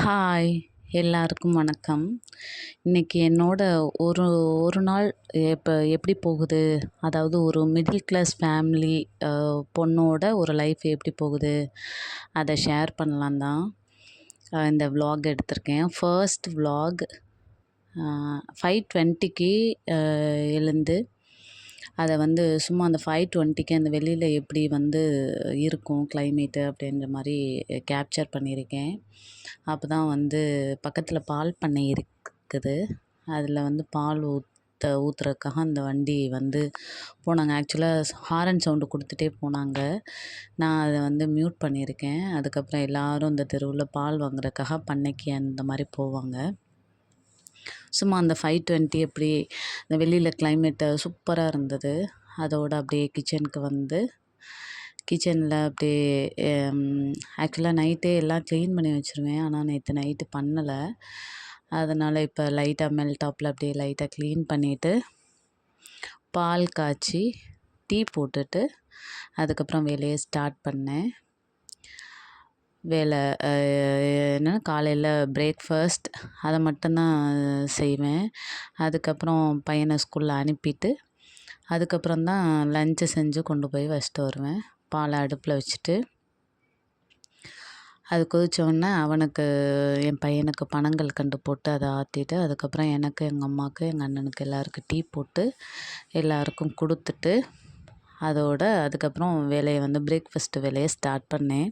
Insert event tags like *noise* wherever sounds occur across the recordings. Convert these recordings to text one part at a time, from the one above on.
Hi எல்லாருக்கும் வணக்கம். இன்றைக்கி என்னோட ஒரு ஒரு நாள் இப்போ எப்படி போகுது? அதாவது ஒரு மிடில் கிளாஸ் ஃபேமிலி பொண்ணோட ஒரு லைஃப் எப்படி போகுது? அதை ஷேர் பண்ணலாம் தான். இந்த விலாக் எடுத்திருக்கேன். ஃபர்ஸ்ட் விலாக் ஃபைவ் டுவெண்ட்டிக்கு எழுந்து அதை வந்து சும்மா அந்த ஃபைவ் டுவெண்ட்டிக்கு அந்த வெளியில் எப்படி வந்து இருக்கும் கிளைமேட்டு அப்படின்ற மாதிரி கேப்சர் பண்ணியிருக்கேன். அப்போ தான் வந்து பக்கத்தில் பால் பண்ணை இருக்குது. அதில் வந்து பால் ஊற்ற ஊற்றுறதுக்காக அந்த வண்டி வந்து போனாங்க. ஆக்சுவலாக ஹாரன் சவுண்டு கொடுத்துட்டே போனாங்க. நான் அதை வந்து மியூட் பண்ணியிருக்கேன். அதுக்கப்புறம் எல்லோரும் இந்த தெருவில் பால் வாங்குறதுக்காக பண்ணைக்கு அந்த மாதிரி போவாங்க. சும்மா அந்த ஃபைவ் டுவெண்ட்டி அப்படி இந்த வெளியில் கிளைமேட்டு சூப்பராக இருந்தது. அதோட அப்படியே கிச்சனுக்கு வந்து கிச்சனில் அப்படியே ஆக்சுவலாக நைட்டே எல்லாம் க்ளீன் பண்ணி வச்சுருவேன். ஆனால் நேற்று நைட்டு பண்ணலை. அதனால் இப்போ லைட்டாக மெல் டாப்பில் அப்படியே லைட்டாக க்ளீன் பண்ணிவிட்டு பால் காய்ச்சி டீ போட்டுட்டு அதுக்கப்புறம் வேலையை ஸ்டார்ட் பண்ணேன். வேலை என்ன காலையில் பிரேக்ஃபாஸ்ட் அதை மட்டும்தான் செய்வேன். அதுக்கப்புறம் பையனை ஸ்கூலில் அனுப்பிட்டு அதுக்கப்புறம் தான் லஞ்சை செஞ்சு கொண்டு போய் வச்சுட்டு வருவேன். பாலை அடுப்பில் வச்சுட்டு அது கொதித்தோடனே அவனுக்கு என் பையனுக்கு பனங்கள் கண்டு போட்டு அதை ஆற்றிட்டு அதுக்கப்புறம் எனக்கு எங்கள் அம்மாவுக்கு எங்கள் அண்ணனுக்கு எல்லாருக்கும் டீ போட்டு எல்லாருக்கும் கொடுத்துட்டு அதோட அதுக்கப்புறம் வேலையை வந்து பிரேக்ஃபாஸ்ட்டு வேலையை ஸ்டார்ட் பண்ணேன்.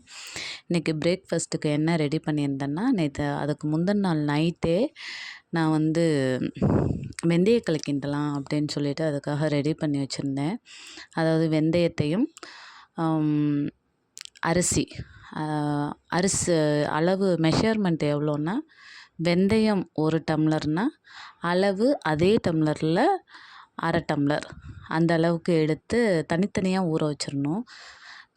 இன்றைக்கி பிரேக்ஃபாஸ்ட்டுக்கு என்ன ரெடி பண்ணியிருந்தேன்னா நேற்று அதுக்கு முந்தின நாள் நைட்டே நான் வந்து வெந்தயக்களி கிண்டலாம் அப்படின்னு சொல்லிட்டு அதுக்காக ரெடி பண்ணி வச்சுருந்தேன். அதாவது வெந்தயத்தையும் அரிசி அரிசி அளவு மெஷர்மெண்ட் எவ்வளோன்னா வெந்தயம் ஒரு டம்ளர்னால் அளவு அதே டம்ளரில் அரை டம்ளர். அந்த அளவுக்கு எடுத்து தனித்தனியாக ஊற வச்சிடணும்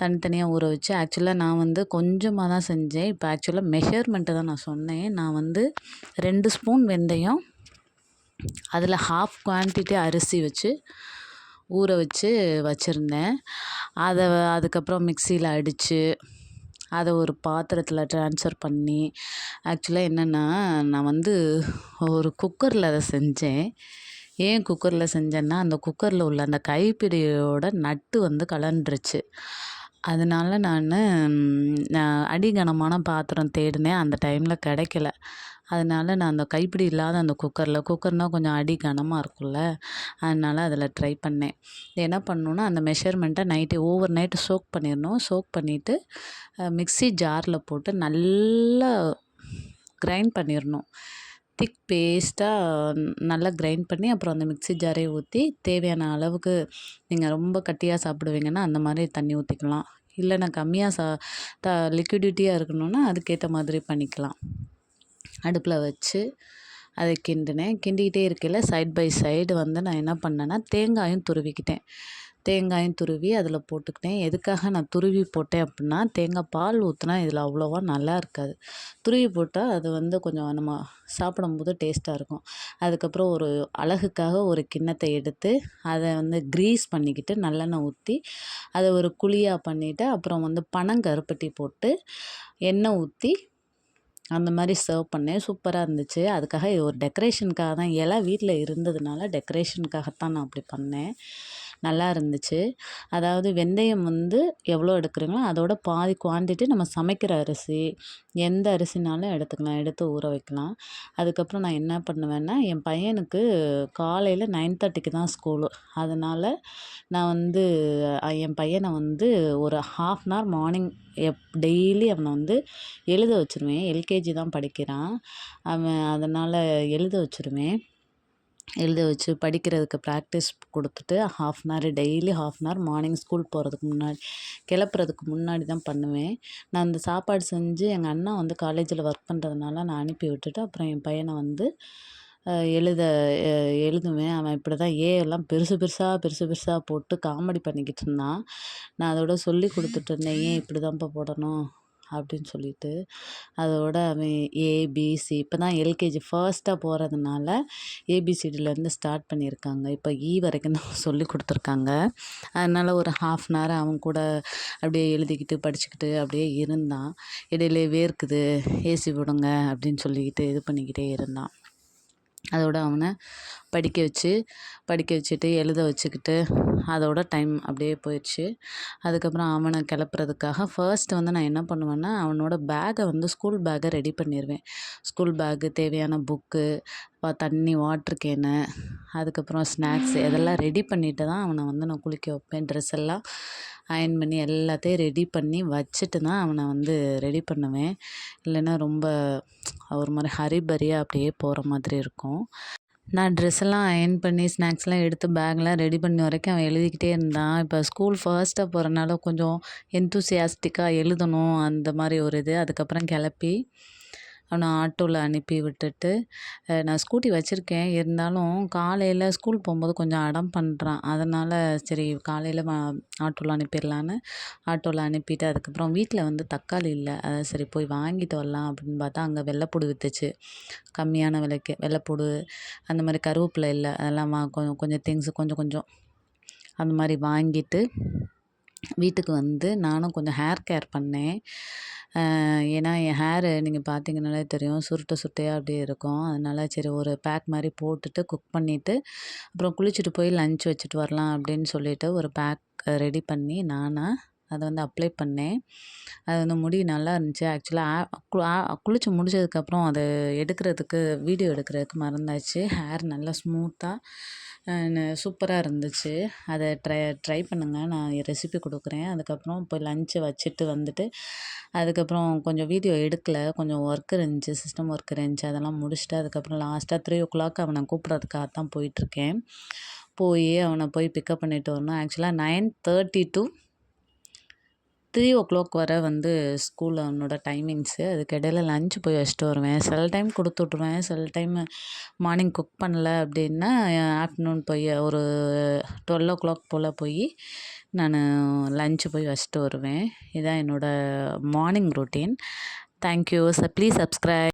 தனித்தனியாக ஊற வச்சு ஆக்சுவலாக நான் வந்து கொஞ்சமாக தான் செஞ்சேன். இப்போ ஆக்சுவலாக மெஷர்மெண்ட்டு தான் நான் சொன்னேன். நான் வந்து ரெண்டு ஸ்பூன் வெந்தயம் அதில் ஹாஃப் குவான்டிட்டி அரிசி வச்சு ஊற வச்சு வச்சுருந்தேன். அதை அதுக்கப்புறம் மிக்சியில் அடித்து அதை ஒரு பாத்திரத்தில் ட்ரான்ஸ்ஃபர் பண்ணி ஆக்சுவலாக என்னென்னா நான் வந்து ஒரு குக்கரில் அதை செஞ்சேன். ஏன் குக்கரில் செஞ்சேன்னா அந்த குக்கரில் உள்ள அந்த கைப்பிடியோட நட்டு வந்து கலண்டுருச்சு அதனால நான் அடிகனமான பாத்திரம் தேடினேன் அந்த டைமில் கிடைக்கல. அதனால் நான் அந்த கைப்பிடி இல்லாத அந்த குக்கரில் குக்கர்னால் கொஞ்சம் அடி கனமாக இருக்கும்ல அதனால் அதில் ட்ரை பண்ணேன். என்ன பண்ணணுன்னா அந்த மெஷர்மெண்ட்டை நைட்டு ஓவர் நைட்டு சோக் பண்ணிடணும் சோக் பண்ணிவிட்டு மிக்ஸி ஜாரில் போட்டு நல்லா கிரைண்ட் பண்ணிடணும் திக் பேஸ்ட்டாக நல்லா கிரைண்ட் பண்ணி அப்புறம் அந்த மிக்ஸி ஜாரையை ஊற்றி தேவையான அளவுக்கு நீங்கள் ரொம்ப கட்டியாக சாப்பிடுவீங்கன்னா அந்த மாதிரி தண்ணி ஊற்றிக்கலாம் இல்லை நான் கம்மியாக சா த லிக்விடிட்டியாக இருக்கணுன்னா அதுக்கேற்ற மாதிரி பண்ணிக்கலாம். அடுப்பில் வச்சு அதை கிண்டினேன். கிண்டிக்கிட்டே இருக்கையில் சைட் பை சைடு வந்து நான் என்ன பண்ணேன்னா தேங்காயும் துருவிக்கிட்டேன். தேங்காயும் துருவி அதில் போட்டுக்கிட்டேன். எதுக்காக நான் துருவி போட்டேன் அப்படின்னா தேங்காய் பால் ஊற்றினா இதில் அவ்வளோவா நல்லா இருக்காது. துருவி போட்டால் அது வந்து கொஞ்சம் நம்ம சாப்பிடும்போது டேஸ்ட்டாக இருக்கும். அதுக்கப்புறம் ஒரு அழகுக்காக ஒரு கிண்ணத்தை எடுத்து அதை வந்து க்ரீஸ் பண்ணிக்கிட்டு நல்லெண்ணெய் ஊற்றி அதை ஒரு குழியாக பண்ணிவிட்டு அப்புறம் வந்து பனங்கருப்பட்டி போட்டு எண்ணெய் ஊற்றி அந்த மாதிரி சர்வ் பண்ணேன். சூப்பராக இருந்துச்சு. அதுக்காக இது ஒரு டெக்கரேஷனுக்காக தான். இலை வீட்டில் இருந்ததுனால டெக்கரேஷனுக்காகத்தான் நான் அப்படி பண்ணேன். நல்லா இருந்துச்சு. அதாவது வெந்தயம் வந்து எவ்வளோ எடுக்கிறீங்களோ அதோட பாதி குவான்டிட்டி நம்ம சமைக்கிற அரிசி எந்த அரிசினாலும் எடுத்துக்கலாம் எடுத்து ஊற வைக்கலாம். அதுக்கப்புறம் நான் என்ன பண்ணுவேன்னா என் பையனுக்கு காலையில் நைன் தேர்ட்டிக்கு தான் ஸ்கூலு அதனால் நான் வந்து என் பையனை வந்து ஒரு ஹாஃப் அன் ஹவர் மார்னிங் எப் டெய்லி அவனை வந்து எழுத வச்சுருவேன். எல்கேஜி தான் படிக்கிறான். அவன் அதனால் எழுத வச்சுருவேன். எழுத வச்சு படிக்கிறதுக்கு ப்ராக்டிஸ் கொடுத்துட்டு half an hour daily half an hour morning school போகிறதுக்கு முன்னாடி கிளப்புறதுக்கு முன்னாடி தான் பண்ணுவேன். நான் அந்த சாப்பாடு செஞ்சு எங்கள் அண்ணா வந்து காலேஜில் ஒர்க் பண்ணுறதுனால நான் அனுப்பி விட்டுட்டு அப்புறம் என் பையனை வந்து எழுத எழுதுவேன். அவன் இப்படி தான் ஏ எல்லாம் பெருசு பெருசாக பெருசு பெருசாக போட்டு காமெடி பண்ணிக்கிட்டு இருந்தான். நான் அதோட சொல்லி கொடுத்துட்டு இருந்தேன். ஏன் இப்படி தான்ப்பா போடணும்? அப்படின்னு சொல்லிட்டு அதோட அவன் ஏபிசி இப்போ தான் எல்கேஜி ஃபர்ஸ்ட்டாக போகிறதுனால ஏபிசிடிலேருந்து ஸ்டார்ட் பண்ணியிருக்காங்க. இப்போ இ e வரைக்கும் தான் *laughs* சொல்லி கொடுத்துருக்காங்க. அதனால் ஒரு ஹாஃப் அன் ஹவர் அவன் கூட அப்படியே எழுதிக்கிட்டு படிச்சுக்கிட்டு அப்படியே இருந்தான். இடையிலே வேர்க்குது. ஏசி விடுங்க அப்படின்னு சொல்லிக்கிட்டு இது பண்ணிக்கிட்டே இருந்தான். அதோட அவனை படிக்க வச்சு படிக்க வச்சுட்டு எழுத வச்சுக்கிட்டு அதோட டைம் அப்படியே போயிடுச்சு. அதுக்கப்புறம் அவனை கிளப்புறதுக்காக ஃபர்ஸ்ட் வந்து நான் என்ன பண்ணுவேன்னா அவனோட பேக்கை வந்து ஸ்கூல் பேக்கை ரெடி பண்ணிடுவேன் ஸ்கூல் பேக்கு தேவையான புக்கு தண்ணி வாட்ரு கேனு அதுக்கப்புறம் ஸ்நாக்ஸ் இதெல்லாம் ரெடி பண்ணிவிட்டு தான் அவனை வந்து நான் குளிக்க வைப்பேன். ட்ரெஸ் எல்லாம் அயன் பண்ணி எல்லாத்தையும் ரெடி பண்ணி வச்சுட்டு தான் அவனை வந்து ரெடி பண்ணுவேன். இல்லைன்னா ரொம்ப ஒரு மாதிரி ஹரிபரியாக அப்படியே போகிற மாதிரி இருக்கும். நான் ட்ரெஸ்ஸெல்லாம் அயன் பண்ணி ஸ்நாக்ஸ்லாம் எடுத்து பேக்லாம் ரெடி பண்ணி வரைக்கும் அவன் எழுதிக்கிட்டே இருந்தான். இப்போ ஸ்கூல் ஃபர்ஸ்ட்டாக போகிறனால கொஞ்சம் எந்தூசியாஸ்டிக்காக எழுதணும் அந்த மாதிரி ஒரு இது. அதுக்கப்புறம் கிளப்பி அவனை ஆட்டோவில் அனுப்பி விட்டுட்டு நான் ஸ்கூட்டி வச்சுருக்கேன். இருந்தாலும் காலையில் ஸ்கூல் போகும்போது கொஞ்சம் அடம் பண்ணுறான் அதனால் சரி காலையில் ஆட்டோவில் அனுப்பிடலான்னு ஆட்டோவில் அனுப்பிட்டு அதுக்கப்புறம் வீட்டில் வந்து தக்காளி இல்லை. அதை சரி போய் வாங்கிட்டு வரலாம் அப்படின்னு பார்த்தா அங்கே வெள்ளைப்பூடு விற்றுச்சு கம்மியான விலைக்கு. வெள்ளைப்பூடு அந்த மாதிரி கருவேப்பிலை இல்லை. அதெல்லாம் வா கொஞ்சம் கொஞ்சம் திங்ஸு கொஞ்சம் கொஞ்சம் அந்த மாதிரி வாங்கிட்டு வீட்டுக்கு வந்து நானும் கொஞ்சம் ஹேர் கேர் பண்ணேன். ஏன்னா என் ஹேரு நீங்கள் பார்த்தீங்கனாலே தெரியும். சுருட்டை சுருட்டையாக அப்படியே இருக்கும். அதனால சரி ஒரு பேக் மாதிரி போட்டுட்டு குக் பண்ணிவிட்டு அப்புறம் குளிச்சுட்டு போய் லன்ச் வச்சுட்டு வரலாம் அப்படின்னு சொல்லிட்டு ஒரு பேக் ரெடி பண்ணி நானாக அதை வந்து அப்ளை பண்ணேன். அது வந்து முடி நல்லா இருந்துச்சு. ஆக்சுவலாக குளித்து முடிச்சதுக்கப்புறம் அதை எடுக்கிறதுக்கு வீடியோ எடுக்கிறதுக்கு மறந்தாச்சு. ஹேர் நல்லா ஸ்மூத்தாக சூப்பராக இருந்துச்சு. அதை ட்ரை ட்ரை பண்ணுங்கள் நான் ரெசிபி கொடுக்குறேன். அதுக்கப்புறம் இப்போ லஞ்சை வச்சுட்டு வந்துட்டு அதுக்கப்புறம் கொஞ்சம் வீடியோ எடுக்கலை. கொஞ்சம் ஒர்க் இருந்துச்சு சிஸ்டம் ஒர்க் இருந்துச்சு. அதெல்லாம் முடிச்சுட்டு அதுக்கப்புறம் லாஸ்ட்டாக த்ரீ ஓ கிளாக் அவனை கூப்பிட்றதுக்காக தான் போயிட்டுருக்கேன் போய் அவனை போய் பிக்கப் பண்ணிட்டு வரணும். ஆக்சுவலாக nine thirty to three o'clock வரை வந்து ஸ்கூலில் அவனோட டைமிங்ஸு அதுக்கு இடையில லஞ்ச் போய் வச்சுட்டு வருவேன். சில டைம் கொடுத்து விட்ருவேன் சில டைம் மார்னிங் குக் பண்ணல அப்படின்னா ஆஃப்டர்நூன் போய் ஒரு டுவெல் ஓ கிளாக் போல் போய் நான் லஞ்சு போய் வச்சுட்டு வருவேன். இதான் என்னோடய மார்னிங் ரொட்டீன் தேங்க்யூ ச ப்ளீஸ் சப்ஸ்கிரைப்